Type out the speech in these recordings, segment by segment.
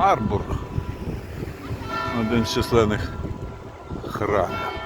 Марбург. Один з численних храмів.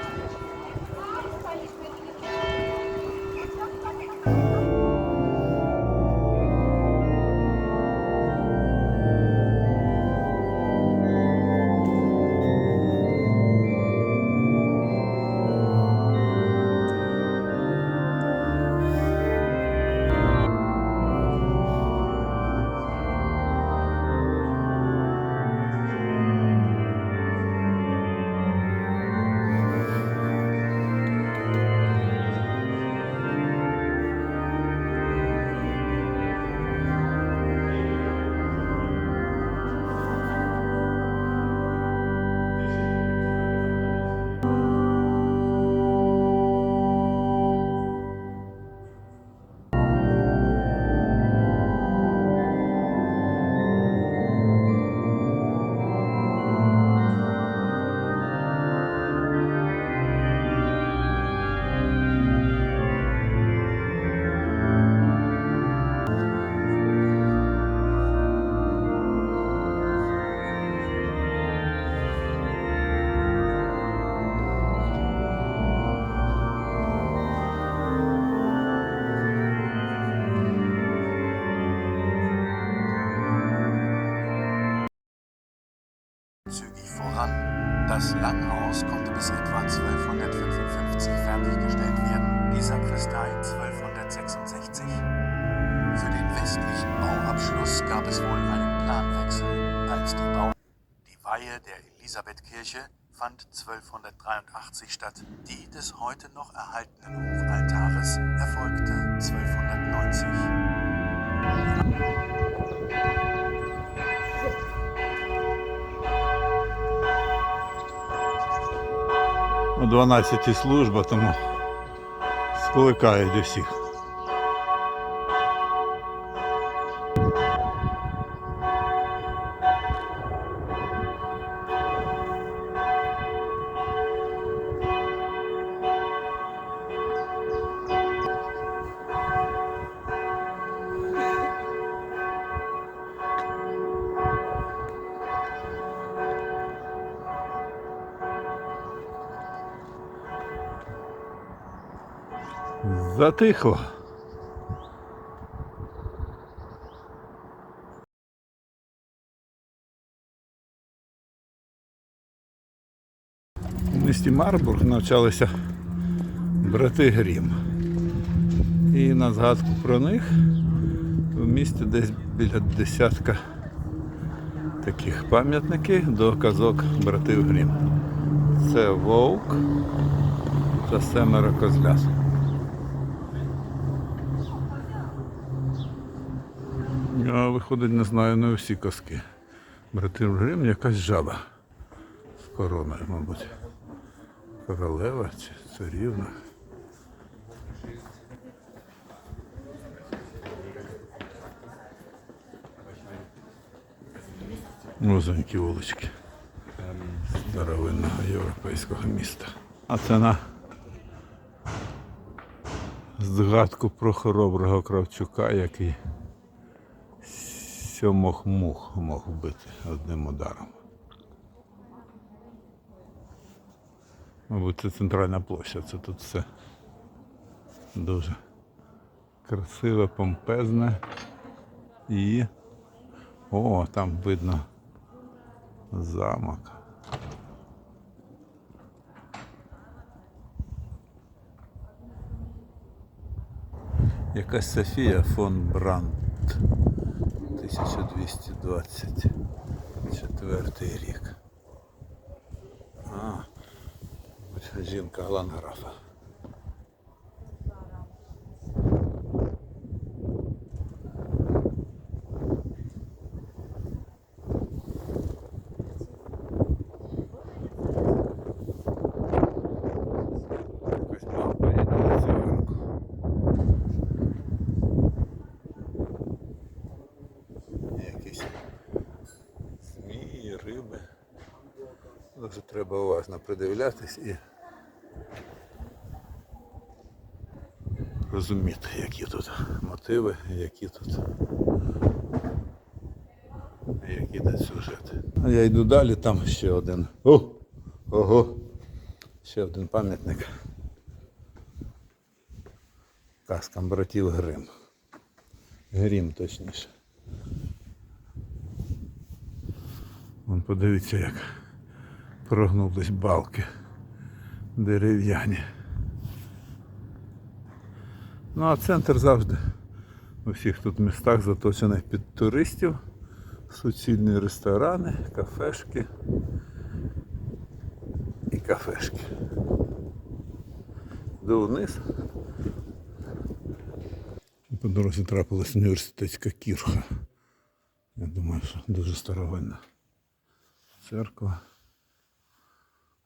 Das Langhaus konnte bis etwa 1255 fertiggestellt werden, die Sakristei 1266. Für den westlichen Bauabschluss gab es wohl einen Planwechsel, als die Bau die Weihe der Elisabethkirche fand 1283 statt. Die des heute noch erhaltenen Hochaltares erfolgte 1290. О 12 служба, тому скликають усіх. Затихло. У місті Марбург навчалися брати Грім. І на згадку про них в місті десь біля десятка таких пам'ятників до казок братів Грім. Це вовк та семеро козлят. Я виходить, не знаю не усі казки. Братів Грим якась жаба з короною, мабуть. Королева чи царівна. Музонькі вулички старовинного європейського міста. А це на згадку про хороброго Кравчука, який сьомох мух мог вбити одним ударом. Мабуть, це центральна площа, це тут все дуже красиве, помпезне і. О, там видно замок. Якась Софія фон Брандт. 1224 рік. А, ось жінка Ланграфа. Треба уважно придивлятись і розуміти, які тут мотиви, які тут як іде сюжет. А я йду далі, там ще один. О! Ого! Ще один пам'ятник. Казкам братів Грим. Грім точніше. Вон подивіться, як прогнулись балки дерев'яні. Ну а центр завжди у всіх тут містах заточений під туристів. Суцільні ресторани, кафешки і кафешки. Йду вниз. По дорозі трапилась університетська кірха. Я думаю, що дуже старовинна церква.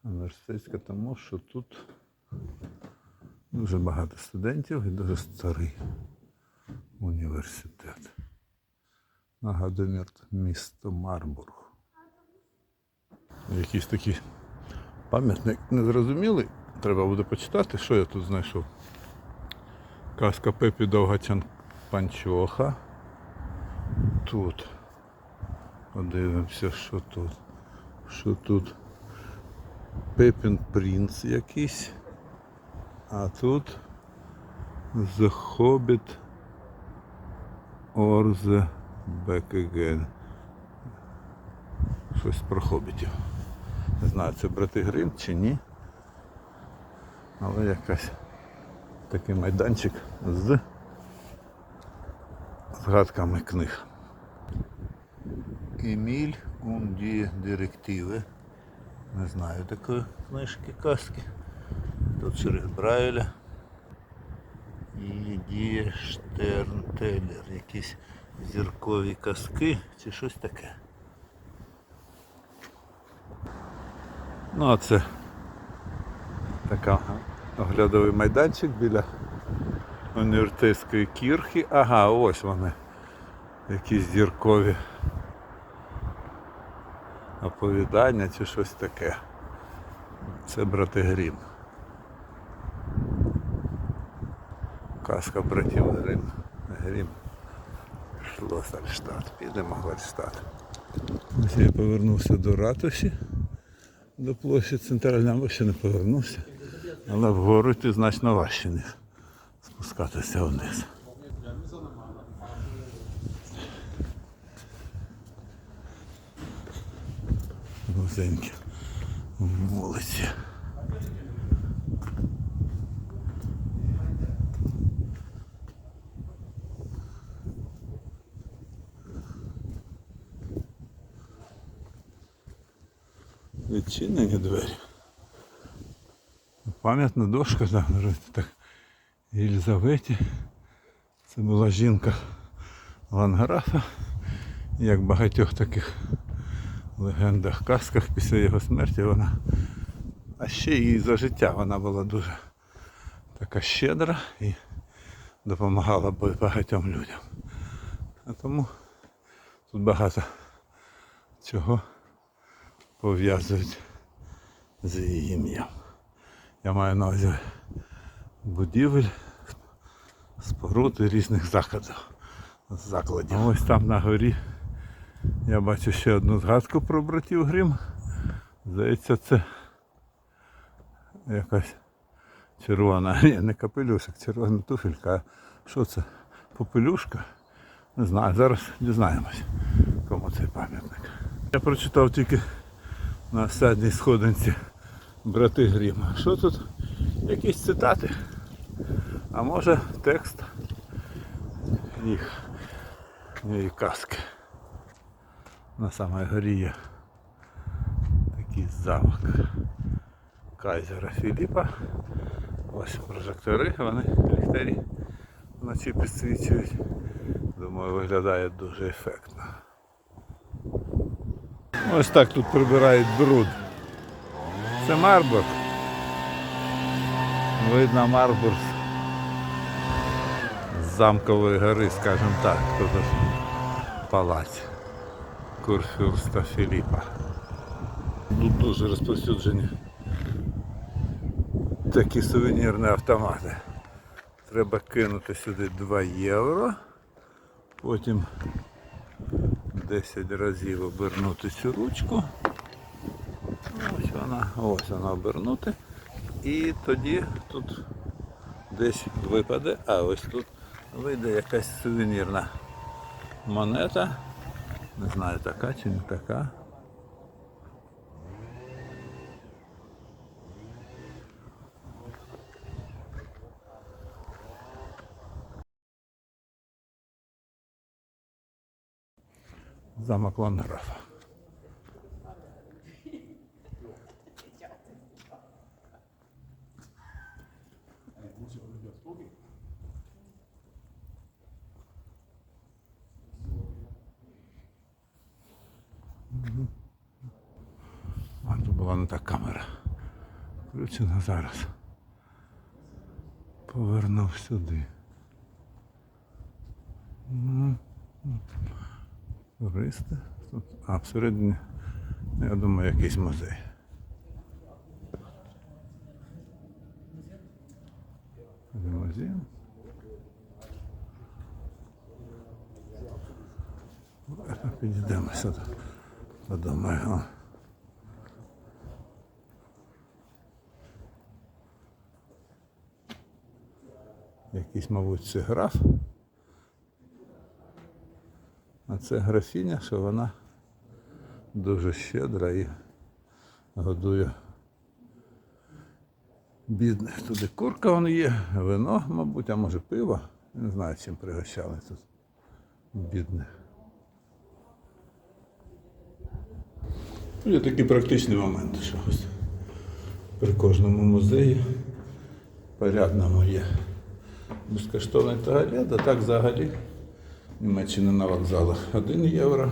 Університетська тому, що тут дуже багато студентів і дуже старий університет. Нагадує мір- місто Марбург. Якийсь такий пам'ятник незрозумілий. Треба буде почитати, що я тут знайшов. Казка Пепі Довгачан Панчоха. Тут. Подивимося, що тут. Що тут? Пепін Принц якийсь. А тут The Hobbit or the Back Again. Щось про хобітів. Не знаю, це брати Грим чи ні. Але якась такий майданчик з згадками книг. Еміль Унді Директиви. Не знаю такої книжки казки. Тут шрифт Брайля. І Діє Штернтеллер. Якісь зіркові казки чи щось таке. Ну а це така оглядовий майданчик біля університетської кірхи. Ага, ось вони. Якісь зіркові оповідання чи щось таке. Це брати Грім. Казка братів Грим. Грім. Шлосальштат. Підемо в Альштат. Ось я повернувся до ратуші, до площі центральної, або ще не повернувся. Але вгору йти значно важче, ніж спускатися вниз. Вузенькі вулиці. Відчинені двері. Пам'ятна дошка, наразі так. Єлизаветі. Це була жінка Ланграфа. Як багатьох таких легендах, казках після його смерті вона. А ще і за життя вона була дуже така щедра і допомагала багатьом людям. А тому тут багато чого пов'язують з її ім'ям. Я маю на увазі будівель, споруд і різних закладів. закладів. Ось там на горі я бачу ще одну згадку про братів Грим. Здається, це якась червона. Ні, не капелюшок, червона туфелька. Що це? Попелюшка? Не знаю, зараз дізнаємось, кому цей пам'ятник. Я прочитав тільки на останній сходинці брати Грім. Що тут? Якісь цитати? А може текст їх, її казки. На самій горі є такий замок Кайзера Філіпа. Ось прожектори, вони ліхтарі вночі підсвічують. Думаю, виглядає дуже ефектно. Ось так тут прибирають бруд. Це Марбург. Видно Марбург з замкової гори, скажімо так, тут ось палац Курфюрста Філіпа. Тут дуже розповсюджені такі сувенірні автомати. Треба кинути сюди 2 євро, потім 10 разів обернути цю ручку. Ось вона, ось вона обернути. І тоді тут десь випаде, а ось тут вийде якась сувенірна монета. Не знаю, така чи не така. Замок Ланграфа. Включена зараз. Повернув сюди. М. Туристи. А всередині, я думаю, якийсь музей. Давайте Підійдемо сюди. Додому. Якийсь, мабуть, це граф. А це графіня, що вона дуже щедра і годує бідних. Туди курка вон є, вино, мабуть, а може пиво. Не знаю, чим пригощали тут бідних. Є такі практичні моменти, що ось при кожному музеї порядному є безкоштовний туалет, а так взагалі в Німеччині на вокзалах 1 євро,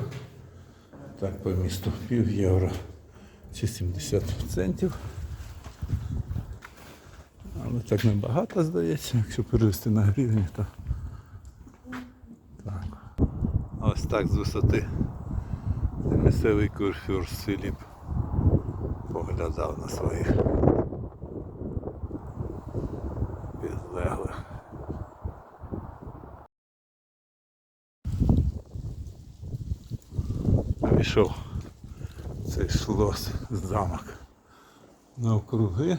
так по місту пів євро чи 70 центів. Але так небагато здається, якщо перевести на гривні, то так. Ось так з висоти місцевий курфюрст Філіп поглядав на своїх Пішов цей шлос замок навкруги.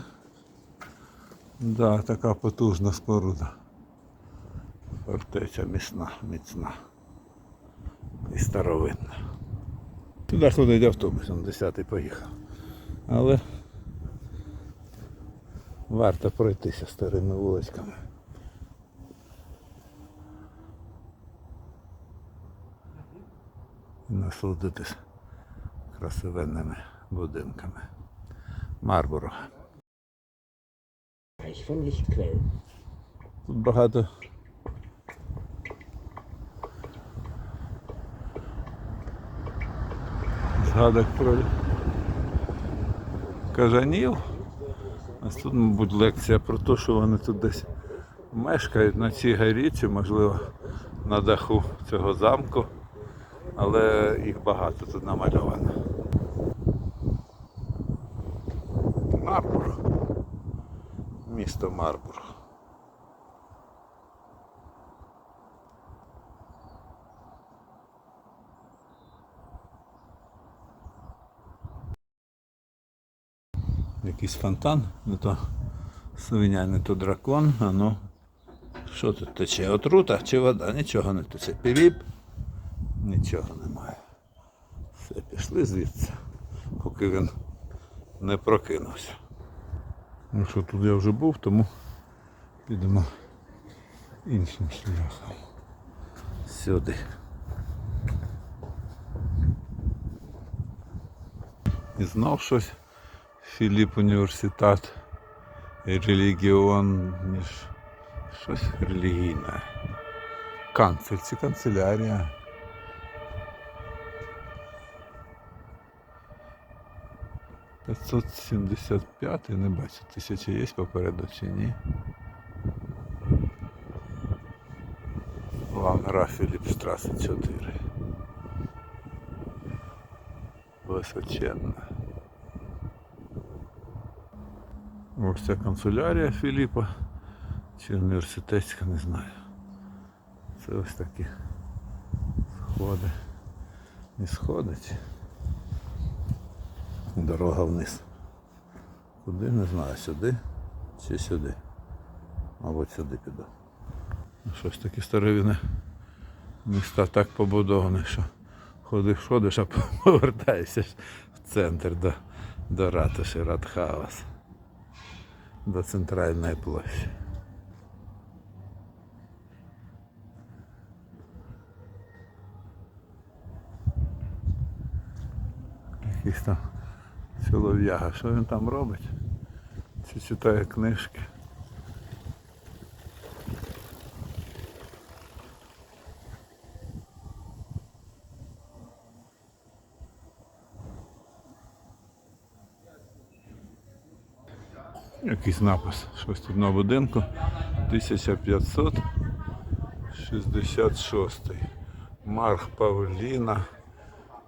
Да, така потужна споруда. Фортеця міцна, міцна і старовинна. Туди ходить автобус, он 10-й поїхав. Але варто пройтися старими вуличками. Насолодитись красивенними будинками. Марборо. Тут багато згадок про кажанів. Ось тут, мабуть, лекція про те, що вони тут десь мешкають на цій горі, чи, можливо, на даху цього замку. Але їх багато тут намальовано. Марбур. Місто Марбур. Якийсь фонтан, не то свиня, не то дракон, а ну. Що тут тече? Отрута чи вода? Нічого не тече. Піліп? Нічого немає. Все, пішли звідси, поки він не прокинувся. Ну що, тут я вже був, тому підемо іншим шляхом. Сюди. І знов щось. Філіп університет релігіон, ніж щось релігійне. Канцель, це канцелярія. П'ятсот сімдесят п'ятий, не бачу, тисяча є попереду чи ні. Лангра Філіпштраси 4. Височенна. Ось ця канцелярія Філіпа. Чи університетська, не знаю. Це ось такі сходи І сходить. Дорога вниз. Куди не знаю, сюди чи сюди. Мабуть, сюди піду. Ну, Щось таке старовини міста так побудовані, що ходиш, ходиш, а повертаєшся в центр до, до ратуші Радхаус. До центральної площі. Якийсь там чолов'яга. Що він там робить? Чи читає книжки? Якийсь напис. Щось тут на будинку. 1566. Марх Павліна.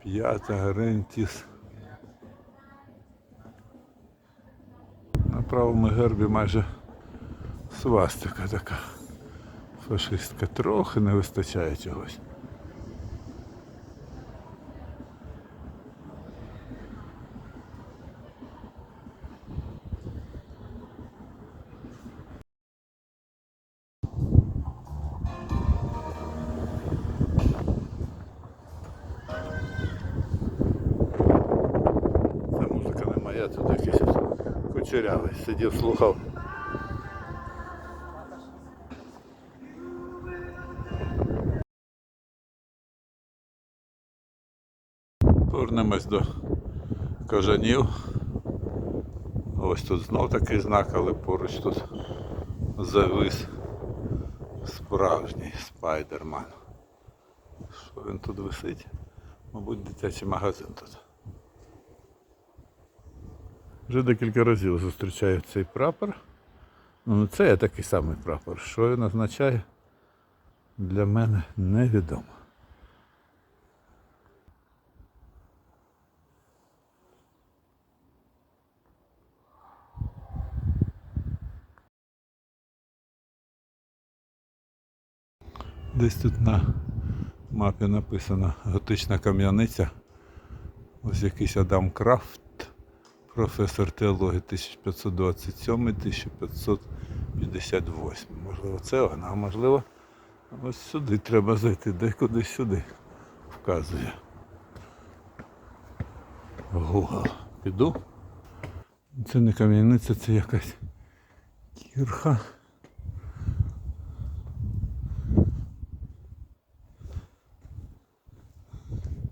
П'ята Рентіс. Правому гербі майже свастика така. Фашистка. Трохи не вистачає чогось. Ця музика не моя, тут якийсь кучерявий. Сидів, слухав. Повернемось до кажанів. Ось тут знов такий знак, але поруч тут завис справжній спайдерман. Що він тут висить? Мабуть, дитячий магазин тут. Вже декілька разів зустрічаю цей прапор. Ну, це є такий самий прапор. Що він означає, для мене невідомо. Десь тут на мапі написано готична кам'яниця. Ось якийсь Адам Крафт, професор теології 1527-1558. Можливо, це вона, можливо, ось сюди треба зайти, де куди сюди вказує. Google. Піду. Це не кам'яниця, це якась кірха.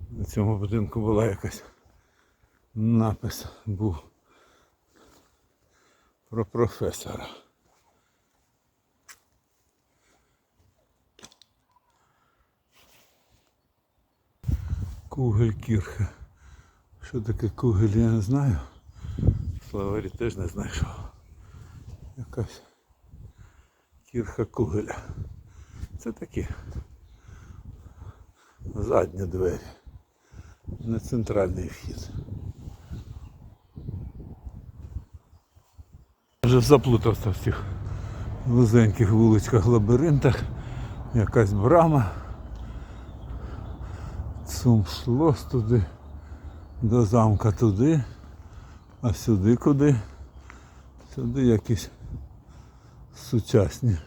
На цьому будинку була якась напис був про професора. Кугель-кірха. Що таке кугель, я не знаю. Словарі теж не знайшов. Якась кірха кугеля. Це такі задні двері. Не центральний вхід. Вже заплутався в цих вузеньких вуличках лабіринтах. Якась брама. Цум шлос туди, до замка туди, а сюди куди? Сюди якісь сучасні,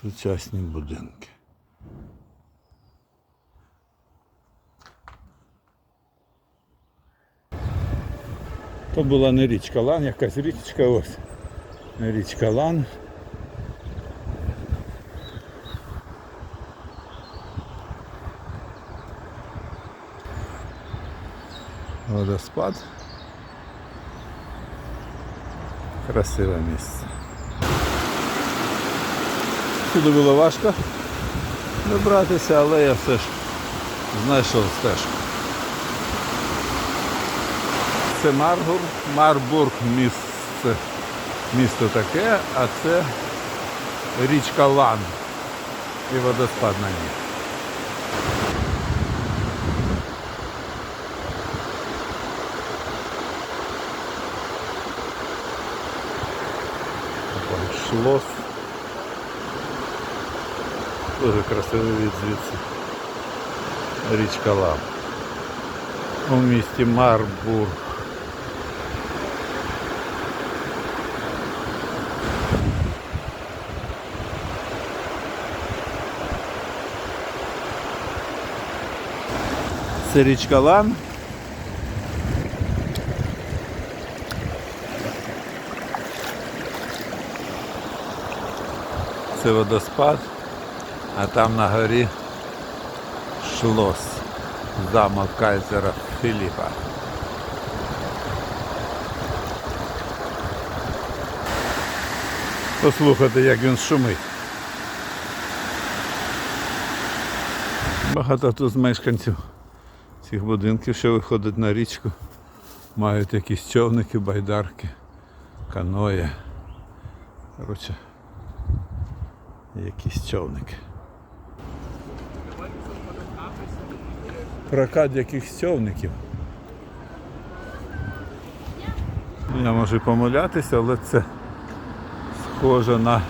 сучасні будинки. То була не річка Лан, якась річка ось. Річка Лан. Водоспад. Красиве місце. Сюди було важко добратися, але я все ж знайшов стежку. Це Маргур, Марбург місце, місто таке, а це річка Лан і водоспад на ній. Шлос. Дуже красивий від звідси. річка Лав. У місті Марбург. Це річка Лан. Це водоспад, а там на горі шлос, замок кайзера Філіпа. Послухайте, як він шумить. Багато тут з мешканців цих будинків, що виходять на річку, мають якісь човники, байдарки, каної. Коротше, якісь човники. Прокат якихось човників. Я можу помилятися, але це схоже на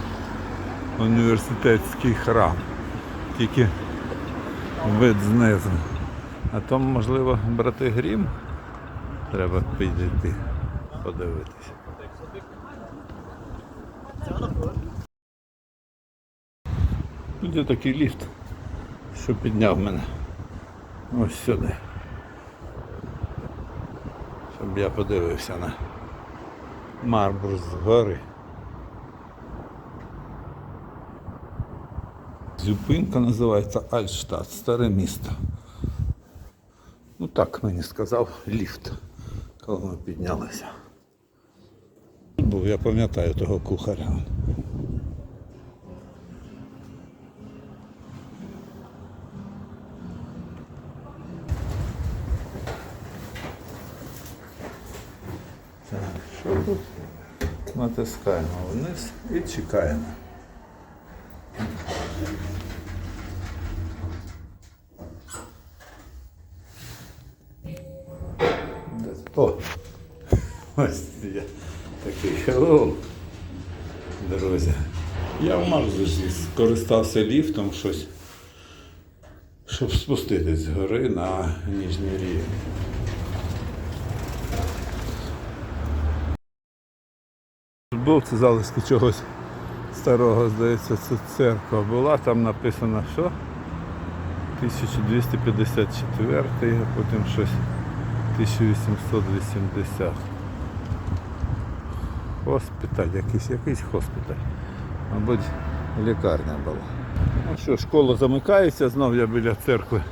університетський храм. Тільки вид знизу. А то, можливо, брати Грім треба підійти, подивитися. Тут є такий ліфт, що підняв мене ось сюди. Щоб я подивився на Марбур згори. Зупинка називається Альштадт, старе місто. Ну так мені сказав ліфт, коли ми піднялися. Був, я пам'ятаю того кухаря. Так, що тут? Натискаємо вниз і чекаємо. О! Ось я такий хеллоу, друзі. Я в Марзусі скористався ліфтом щось, щоб спуститись з гори на ніжній рівень. Був це залишки чогось старого, здається, це церква була, там написано що? 1254, а потім щось 1880. Госпіталь, якийсь, якийсь госпіталь. Мабуть, лікарня була. Ну що, школа замикається, знов я біля церкви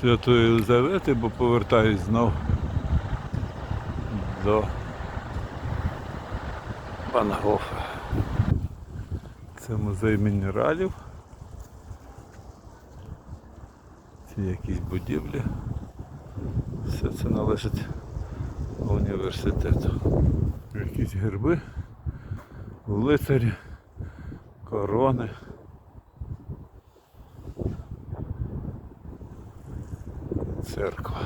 Святої Єлизавети, бо повертаюсь знов до пана Гофа. Це музей мінералів. Ці якісь будівлі. Все це належить університету. Якісь герби, лицарі, корони. Церква.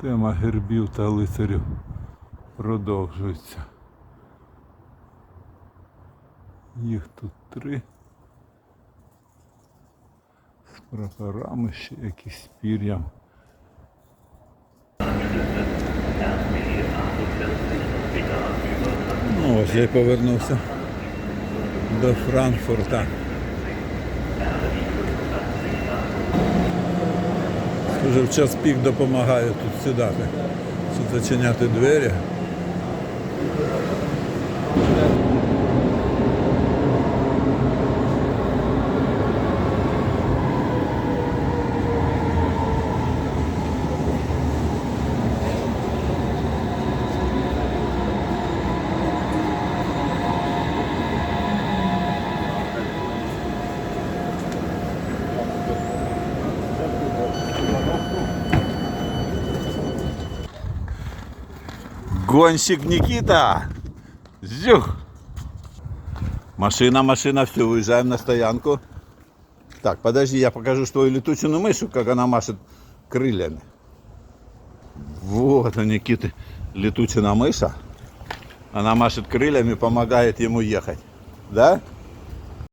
Тема гербів та лицарів продовжується. Їх тут три. З прапорами ще якісь пір'ям. Ось я повернувся до Франкфурта. Вже в час пік допомагаю тут сідати, зачиняти двері. Гонщик Никита! Зюх! Машина, машина, все, выезжаем на стоянку. Так, подожди, я покажу твою летучую мышу, как она машет крыльями. Вот у Никиты летучая мыша. Она машет крыльями, помогает ему ехать. Да?